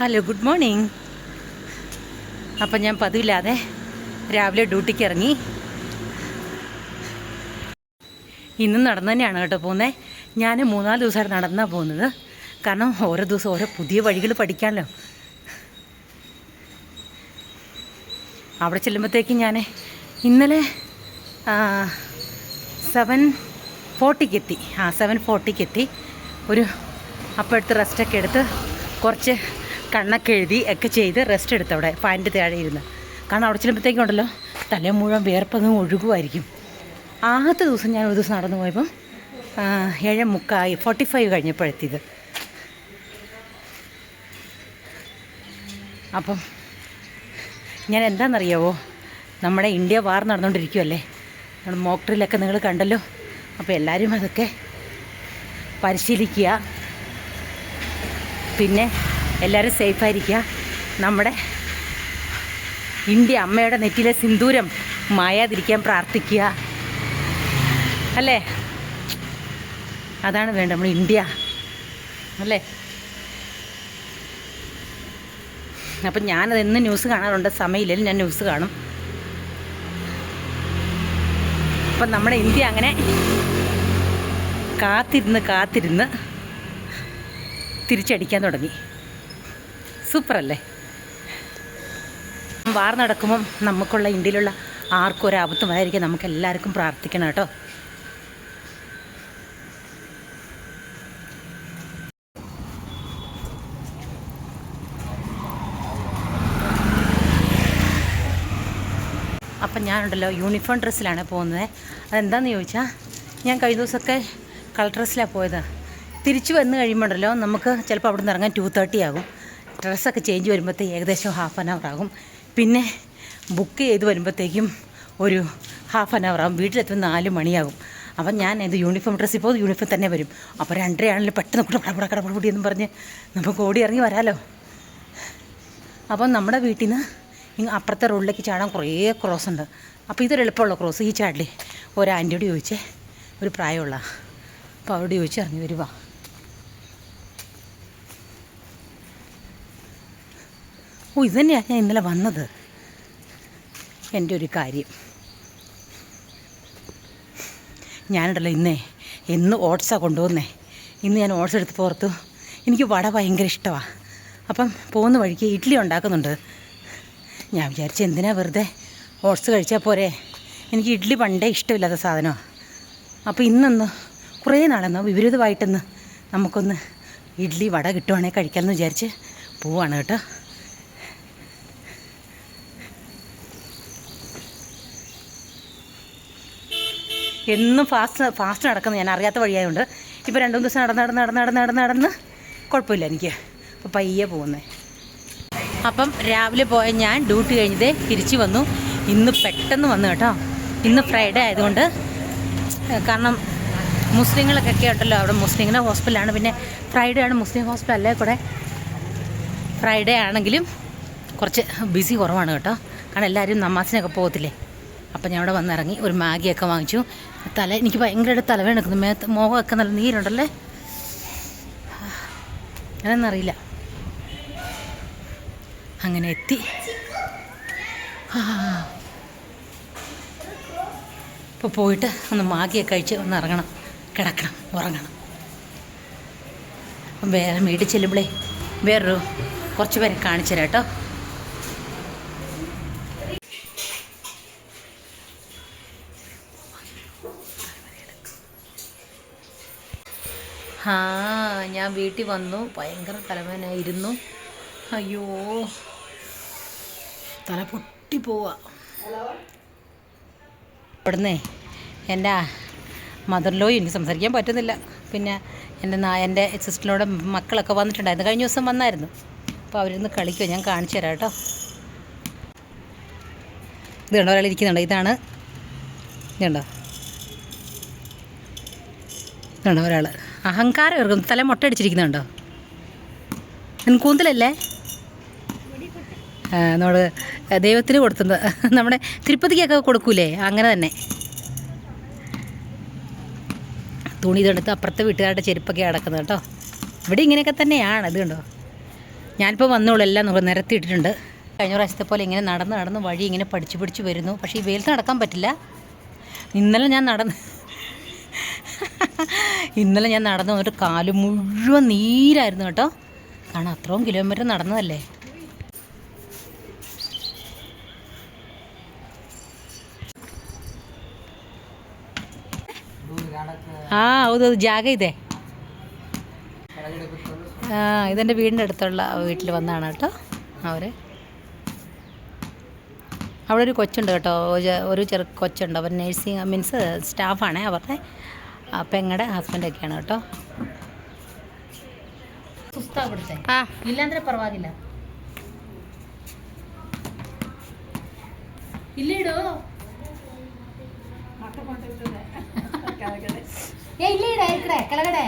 Hello good morning അപ്പം ഞാൻ പതിവില്ലാതെ രാവിലെ ഡ്യൂട്ടിക്ക് ഇറങ്ങി. ഇന്നും നടന്നു തന്നെയാണ് കേട്ടോ പോകുന്നത് ഞാൻ മൂന്നാൽ ദിവസമായിട്ട് നടന്നാണ് പോകുന്നത്. കാരണം ഓരോ ദിവസം ഓരോ പുതിയ വഴികൾ പഠിക്കാമല്ലോ അവിടെ ചെല്ലുമ്പോഴത്തേക്ക് ഞാൻ ഇന്നലെ സെവൻ ഫോർട്ടിക്ക് എത്തി. ആ സെവൻ ഫോർട്ടിക്ക് എത്തി. ഒരു അപ്പോഴത്തെ റെസ്റ്റൊക്കെ എടുത്ത് കുറച്ച് കണ്ണൊക്കെ എഴുതി ഒക്കെ ചെയ്ത് റെസ്റ്റ് എടുത്ത് അവിടെ ഫാനിന്റെ താഴെ ഇരുന്ന്. കാരണം അവിടെ ചെല്ലുമ്പോഴത്തേക്കുണ്ടല്ലോ തല മുഴുവൻ വിയർപ്പങ്ങ് ഒഴുകുമായിരിക്കും ആദ്യത്തെ ദിവസം ഞാൻ ഒരു ദിവസം നടന്നു പോയപ്പം ഏഴ് മുക്കായി ഫോർട്ടി ഫൈവ് കഴിഞ്ഞപ്പോഴെത്തിയത്. അപ്പം ഞാൻ എന്താണെന്നറിയാവോ? നമ്മുടെ ഇന്ത്യ വാർ നടന്നുകൊണ്ടിരിക്കുമല്ലേ നമ്മുടെ മോക്ട്രിലൊക്കെ നിങ്ങൾ കണ്ടല്ലോ? അപ്പോൾ എല്ലാവരും അതൊക്കെ പരിശീലിക്കുക. പിന്നെ എല്ലാവരും സേഫായിരിക്കുക നമ്മുടെ ഇന്ത്യ അമ്മയുടെ നെറ്റിലെ സിന്ദൂരം മായാതിരിക്കാൻ പ്രാർത്ഥിക്കുക. അല്ലേ? അതാണ് വേണ്ടത്. നമ്മൾ ഇന്ത്യ. അല്ലേ? അപ്പം ഞാനത് എന്ന് ന്യൂസ് കാണാറുണ്ട്. സമയമില്ലെങ്കിൽ ഞാൻ ന്യൂസ് കാണും. അപ്പം നമ്മുടെ ഇന്ത്യ അങ്ങനെ കാത്തിരുന്ന് കാത്തിരുന്ന് തിരിച്ചടിക്കാൻ തുടങ്ങി. സൂപ്പറല്ലേ? വാർ നടക്കുമ്പം നമുക്കുള്ള ഇന്ത്യയിലുള്ള ആർക്കും ഒരു ആപത്തും വരാതിരിക്കാൻ നമുക്ക് എല്ലാവർക്കും പ്രാർത്ഥിക്കണം കേട്ടോ. അപ്പം ഞാനുണ്ടല്ലോ യൂണിഫോം ഡ്രസ്സിലാണ് പോകുന്നത്. അതെന്താണെന്ന് ചോദിച്ചാൽ ഞാൻ കഴിഞ്ഞ ദിവസമൊക്കെ കളർ ഡ്രസ്സിലാണ് പോയത്. തിരിച്ചു വന്ന് കഴിയുമ്പോഴല്ലോ നമുക്ക് ചിലപ്പോൾ അവിടെ നിന്ന് ഇറങ്ങാൻ ടു തേർട്ടി ആകും. ഡ്രസ്സൊക്കെ ചേഞ്ച് വരുമ്പോഴത്തേക്ക് ഏകദേശം ഹാഫ് ആൻ അവർ ആകും. പിന്നെ ബുക്ക് ചെയ്ത് വരുമ്പോഴത്തേക്കും ഒരു ഹാഫ് ആൻ അവർ ആകും. വീട്ടിലെത്തുമ്പോൾ നാല് മണിയാകും. അപ്പം ഞാൻ ഇത് യൂണിഫോം ഡ്രസ്സ് ഇപ്പോൾ യൂണിഫോം തന്നെ വരും. അപ്പോൾ രണ്ടരയാണെങ്കിലും പെട്ടെന്ന് കൂടെ കടപട കടപടി എന്ന് പറഞ്ഞ് നമുക്ക് ഓടി ഇറങ്ങി വരാമല്ലോ അപ്പം നമ്മുടെ വീട്ടിൽ നിന്ന് അപ്പുറത്തെ റോഡിലേക്ക് ചാടാൻ കുറേ ക്രോസ് ഉണ്ട്. അപ്പോൾ ഇതൊരു എളുപ്പമുള്ള ക്രോസ് ഈ ചാടിലേ. ഒരു ആന്റിയോട് ചോദിച്ചേ ഒരു പ്രായമുള്ള. അപ്പോൾ അവരോട് ചോദിച്ച് ഇറങ്ങി വരുവാ ഓ ഇത് തന്നെയാണ് ഞാൻ ഇന്നലെ വന്നത്. എന്റെ ഒരു കാര്യം. ഞാനുണ്ടല്ലോ ഇന്നേ എന്ന് ഓട്സാണ് കൊണ്ടുപോകുന്നേ ഇന്ന് ഞാൻ ഓട്സ് എടുത്ത് പുറത്തു എനിക്ക് വട ഭയങ്കര ഇഷ്ടമാണ് അപ്പം പോകുന്ന വഴിക്ക് ഇഡ്ഡലി ഉണ്ടാക്കുന്നുണ്ട്. ഞാൻ വിചാരിച്ചു എന്തിനാ വെറുതെ ഓട്സ് കഴിച്ചാൽ പോരെ? എനിക്ക് ഇഡ്ഡലി പണ്ടേ ഇഷ്ടമില്ലാത്ത സാധനമാണ് അപ്പോൾ ഇന്നൊന്ന് കുറേ നാളെന്നോ വിപരീതമായിട്ടൊന്ന് നമുക്കൊന്ന് ഇഡ്ഡലി വട കിട്ടുവാണെങ്കിൽ കഴിക്കാമെന്ന് വിചാരിച്ച് പോവാണ് കേട്ടോ. എന്നും ഫാസ്റ്റ് ഫാസ്റ്റ് നടക്കുന്നു. ഞാൻ അറിയാത്ത വഴിയായതുകൊണ്ട് ഇപ്പോൾ രണ്ടു ദിവസം നടന്ന് നടന്ന് നടന്ന് നടന്ന് നടന്ന് നടന്ന് കുഴപ്പമില്ല എനിക്ക്. അപ്പോൾ പയ്യെ പോകുന്നത് അപ്പം രാവിലെ പോയ ഞാൻ ഡ്യൂട്ടി കഴിഞ്ഞതേ തിരിച്ചു വന്നു. ഇന്ന് പെട്ടെന്ന് വന്നു കേട്ടോ. ഇന്ന് ഫ്രൈഡേ ആയതുകൊണ്ട് കാരണം മുസ്ലിങ്ങളൊക്കെ ഉണ്ടല്ലോ. അവിടെ മുസ്ലിങ്ങളുടെ ഹോസ്പിറ്റലാണ് പിന്നെ ഫ്രൈഡേ ആണ് മുസ്ലിം ഹോസ്പിറ്റൽ അല്ലേ കൂടെ ഫ്രൈഡേ ആണെങ്കിലും കുറച്ച് ബിസി കുറവാണ് കേട്ടോ. കാരണം എല്ലാവരും നമാസിനൊക്കെ പോകത്തില്ലേ? അപ്പം ഞാൻ അവിടെ വന്നിറങ്ങി ഒരു മാഗിയൊക്കെ വാങ്ങിച്ചു. തല എനിക്ക് ഭയങ്കരമായിട്ട് തലവേണക്കുന്നു മേത്ത് മുഖമൊക്കെ നല്ല നീരുണ്ടല്ലേ? അതെന്നറിയില്ല. അങ്ങനെ എത്തി. ഇപ്പോൾ പോയിട്ട് ഒന്ന് മാഗിയൊക്കെ കഴിച്ച് ഒന്ന് ഇറങ്ങണം. കിടക്കണം ഉറങ്ങണം. വേറെ വീട്ടിൽ ചെല്ലുമ്പോഴേ വേറൊരു കുറച്ച് പേരെ കാണിച്ചു തരാം കേട്ടോ. ആ ഞാൻ വീട്ടിൽ വന്നു. ഭയങ്കര തലവേനായിരുന്നു അയ്യോ. തല പൊട്ടി പോവാ. ഇവിടുന്നേ എന്റെ മദറിലോ എനിക്ക് സംസാരിക്കാൻ പറ്റുന്നില്ല. പിന്നെ എന്റെ എന്റെ സിസ്റ്ററിനോട് മക്കളൊക്കെ വന്നിട്ടുണ്ടായിരുന്നു. കഴിഞ്ഞ ദിവസം വന്നായിരുന്നു. അപ്പോൾ അവരിന്ന് കളിക്കുമോ ഞാൻ കാണിച്ചു തരാം കേട്ടോ. ഇത് കണ്ടോ? ഒരാൾ ഇരിക്കുന്നുണ്ടോ. ഇതാണ്. ഇതുണ്ടോ? ഇതുണ്ടോ ഒരാൾ? അഹങ്കാരം ഇറക്കും തല മുട്ട അടിച്ചിരിക്കുന്നുണ്ടോ? നിനക്ക് കൂന്തലല്ലേ? ആ, നമ്മൾ ദൈവത്തിന് കൊടുത്തത്. നമ്മുടെ തിരുപ്പതിക്കൊക്കെ കൊടുക്കൂലേ? അങ്ങനെ തന്നെ. തുണി ഇതെടുത്ത് അപ്പുറത്തെ വീട്ടുകാരുടെ ചെരുപ്പൊക്കെ അടക്കുന്നത് കേട്ടോ. ഇവിടെ ഇങ്ങനെയൊക്കെ തന്നെയാണ്. ഇത് കണ്ടോ? ഞാനിപ്പോൾ വന്നോളൂ എല്ലാം നമ്മൾ നിരത്തിയിട്ടിട്ടുണ്ട് കഴിഞ്ഞ പ്രാവശ്യത്തെ പോലെ ഇങ്ങനെ നടന്ന് നടന്ന് വഴി ഇങ്ങനെ പഠിച്ചു പിടിച്ച് വരുന്നു. പക്ഷേ ഈ വെയിലത്ത് നടക്കാൻ പറ്റില്ല. ഇന്നലെ ഞാൻ നടന്ന് ഇന്നലെ ഞാൻ നടന്നു വന്നിട്ട് കാൽ മുഴുവൻ നീരായിരുന്നു കേട്ടോ. കാരണം അത്രയും കിലോമീറ്റർ നടന്നതല്ലേ? ആ അത് ജാഗ ഇതേ. ആ ഇതെന്റെ വീടിന്റെ അടുത്തുള്ള വീട്ടിൽ വന്നതാണ് കേട്ടോ അവരെ. അവിടെ ഒരു കൊച്ചുണ്ട് കേട്ടോ. ഒരു ചെറു കൊച്ചുണ്ട്. അവർ നേഴ്സിംഗ് മീൻസ് സ്റ്റാഫാണേ അവരുടെ. പെങ്ങടെ ഹസ്ബൻഡൊക്കെയാണ് കേട്ടോ സുസ്താവിടുത്തെ ആ ಇಲ್ಲಾಂದ್ರೆ ಪರವಾಗಿಲ್ಲ ಇಲ್ಲಿಡು ಏ ಇಲ್ಲಿ ಇಡ ಈ ಕಡೆ ಕೆಳಗಡೆ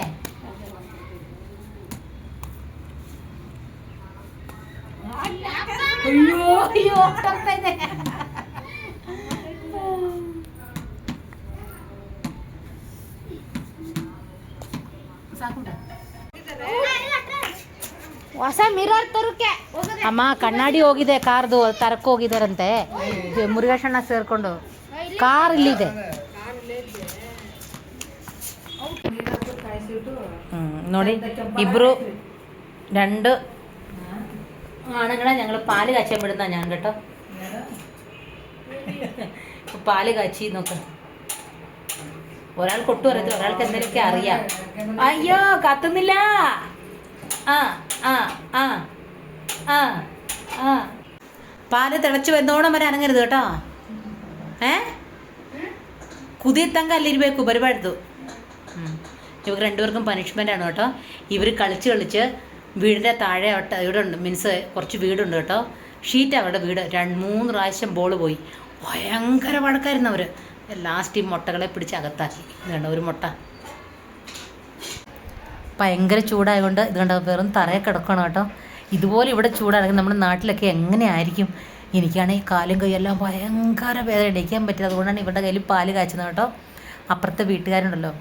ಅಯ್ಯೋ ಅಯ್ಯೋ ಹೋಗ್ತಾ ಇದೆ ಹೊಸ ಮಿರರ್ ತರುಕೆ ಅಮ್ಮ ಕಣ್ಣಾಡಿ ಹೋಗಿದೆ ಕಾರ್ದು ತರಕ್ಕೆ ಹೋಗಿದಾರಂತೆ ಇದು ಮುರುಗೇಶಣ್ಣ ಸೇರ್ಕೊಂಡು ಕಾರ್ ಇಲ್ಲಿದೆ ಹ್ಮ್, ನೋಡಿ ഇബ്രു രണ്ട് ആണുങ്ങളെ ഞങ്ങൾ പാല് കാച്ചാൻ വിടുന്ന ഞാൻ കേട്ടോ ഇപ്പൊ പാല് കാച്ചി നോക്ക് ഒരാൾ കൊട്ടു പറയത്തില്ല ഒരാൾക്ക് എന്തെങ്കിലുമൊക്കെ അറിയാം. അയ്യോ കത്തുന്നില്ല. ആ ആ ആ ആ ആ. പാൽ തിളച്ചു വന്നോണം വരെ അനങ്ങരുത് കേട്ടോ. ഏ? കുതിയെത്താൻ കല്ലിരുപേക്കും പരിപാടുത്തു. ഇവർക്ക് രണ്ടുപേർക്കും പനിഷ്മെന്റ് ആണ് കേട്ടോ. ഇവർ കളിച്ച് കളിച്ച് വീടിന്റെ താഴെ ഇവിടെ ഉണ്ട് മീൻസ് കുറച്ച് വീടുണ്ട് കേട്ടോ. ഷീറ്റ് അവരുടെ വീട്. രണ്ട് മൂന്ന് പ്രാവശ്യം ബോൾ പോയി. ഭയങ്കര വഴക്കായിരുന്നു അവർ ലാസ്റ്റ് ഈ മുട്ടകളെ പിടിച്ച് അകത്താക്കി. ഇതുകൊണ്ട് ഒരു മുട്ട. ഭയങ്കര ചൂടായതുകൊണ്ട് ഇതുകൊണ്ട് കണ്ടോ വെറും തറയെ കിടക്കണം കേട്ടോ. ഇതുപോലെ ഇവിടെ ചൂടാണെങ്കിൽ നമ്മുടെ നാട്ടിലൊക്കെ എങ്ങനെയായിരിക്കും? എനിക്കാണെങ്കിൽ കാലും കൈയെല്ലാം ഭയങ്കര വേദന. എണീക്കാൻ പറ്റില്ല. അതുകൊണ്ടാണ് ഇവരുടെ കയ്യിൽ പാൽ കാച്ചുന്നത് കേട്ടോ. അപ്പുറത്തെ വീട്ടുകാരുണ്ടല്ലോ.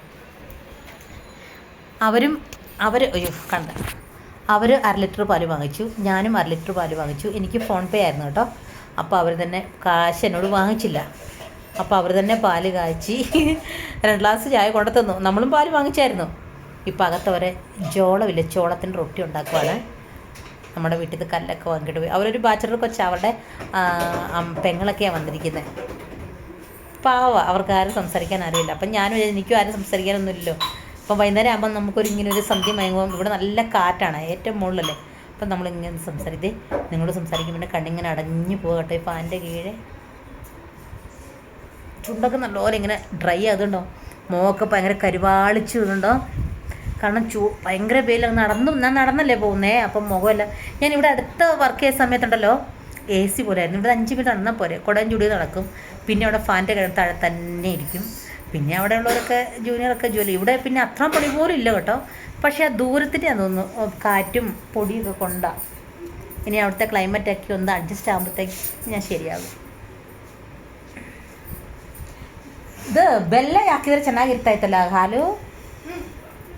അവരും അവർ അയ്യോ കണ്ട. അവർ അര ലിറ്റർ പാൽ വാങ്ങിച്ചു. ഞാനും അര ലിറ്റർ പാൽ വാങ്ങിച്ചു. എനിക്ക് ഫോൺ പേ ആയിരുന്നു കേട്ടോ. അപ്പോൾ അവർ തന്നെ കാശ് എന്നോട് വാങ്ങിച്ചില്ല. അപ്പോൾ അവർ തന്നെ പാൽ കാച്ചി രണ്ട് ഗ്ലാസ് ചായ കൊണ്ടു തന്നു. നമ്മളും പാൽ വാങ്ങിച്ചായിരുന്നു. ഇപ്പം അകത്തവരെ ജോളമില്ല ചോളത്തിന്റെ റൊട്ടി ഉണ്ടാക്കുവാണ്. നമ്മുടെ വീട്ടിൽ നിന്ന് കല്ലൊക്കെ വാങ്ങിയിട്ട് പോയി. അവരൊരു ബാച്ചലർ കൊച്ച. അവരുടെ പെങ്ങളൊക്കെയാണ് വന്നിരിക്കുന്നത് പാവ. അവർക്ക് ആരും സംസാരിക്കാൻ അറിയില്ല. അപ്പം ഞാനും എനിക്കും ആരും സംസാരിക്കാനൊന്നുമില്ലല്ലോ. അപ്പം വൈകുന്നേരം ആകുമ്പോൾ നമുക്കൊരു ഇങ്ങനെ ഒരു സന്ധ്യ മയങ്ങുമ്പോൾ ഇവിടെ നല്ല കാറ്റാണ്. ഏറ്റവും മുകളിലല്ലേ. അപ്പം നമ്മളിങ്ങനെ സംസാരിച്ച് നിങ്ങളോട് സംസാരിക്കുമ്പോൾ കണ്ണിങ്ങനെ അടഞ്ഞു പോകട്ടെ ഫാനിന്റെ കീഴെ. ചുണ്ടൊക്കെ നല്ലപോലെ ഇങ്ങനെ ഡ്രൈ ആകുന്നുണ്ടോ മോക്കെ ഭയങ്കര കരുവാളിച്ച് ഇതുണ്ടോ കാരണം ചൂ ഭയങ്കര പേരിൽ നടന്നു ഞാൻ നടന്നല്ലേ പോകുന്നേ? അപ്പം മുഖമല്ല. ഞാൻ ഇവിടെ അടുത്ത വർക്ക് ചെയ്ത സമയത്തുണ്ടല്ലോ എ സി പോലെയായിരുന്നു ഇവിടെ അഞ്ച് മിനിറ്റ് നടന്നാൽ പോരെ. കുടയും ചൂടി നടക്കും. പിന്നെ അവിടെ ഫാന്റെ താഴെ തന്നെ ഇരിക്കും. പിന്നെ അവിടെ ഉള്ളവരൊക്കെ ജൂനിയറൊക്കെ ജോലി. ഇവിടെ പിന്നെ അത്ര പണി പോലും ഇല്ല കേട്ടോ. പക്ഷേ ആ ദൂരത്തിന്റെ തോന്നുന്നു കാറ്റും പൊടിയൊക്കെ കൊണ്ടാണ് ഇനി അവിടുത്തെ ക്ലൈമറ്റൊക്കെ ഒന്ന് അഡ്ജസ്റ്റ് ആകുമ്പോഴത്തേക്ക് ഞാൻ ശരിയാകും. ಇದು ಬೆಲ್ಲ ಹಾಕಿದ್ರೆ ಚೆನ್ನಾಗಿರ್ತಾ ಇತ್ತಲ್ಲ ಹಾಲು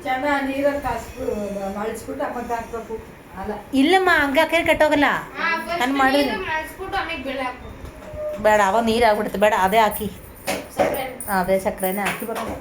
ಚೆನ್ನಾಗಿ ನೀರಲ್ಲಿ ಕಾಸ್ಬಿಟ್ಟು ಮಳಿಸ್ಬಿಟ್ಟು ಮತ್ತೆ ಹಾಕ್ಬೇಕು. ಅಲ್ಲ. ಇಲ್ಲಮ್ಮ ಹಂಗ ಹಾಕಿದ್ರೆ ಕೆಟ್ಟೋಗಲ್ಲ. ನಾನು ಮಾಡಿದ್ರೆ ಬೇಡ ಅವಾಗ ನೀರು ಆಗ್ಬಿಡುತ್ತೆ. ಬೇಡ ಅದೇ ಹಾಕಿ. ಅದೇ ಸಕ್ಕರೆನೇ ಹಾಕಿ. ಬರೋದು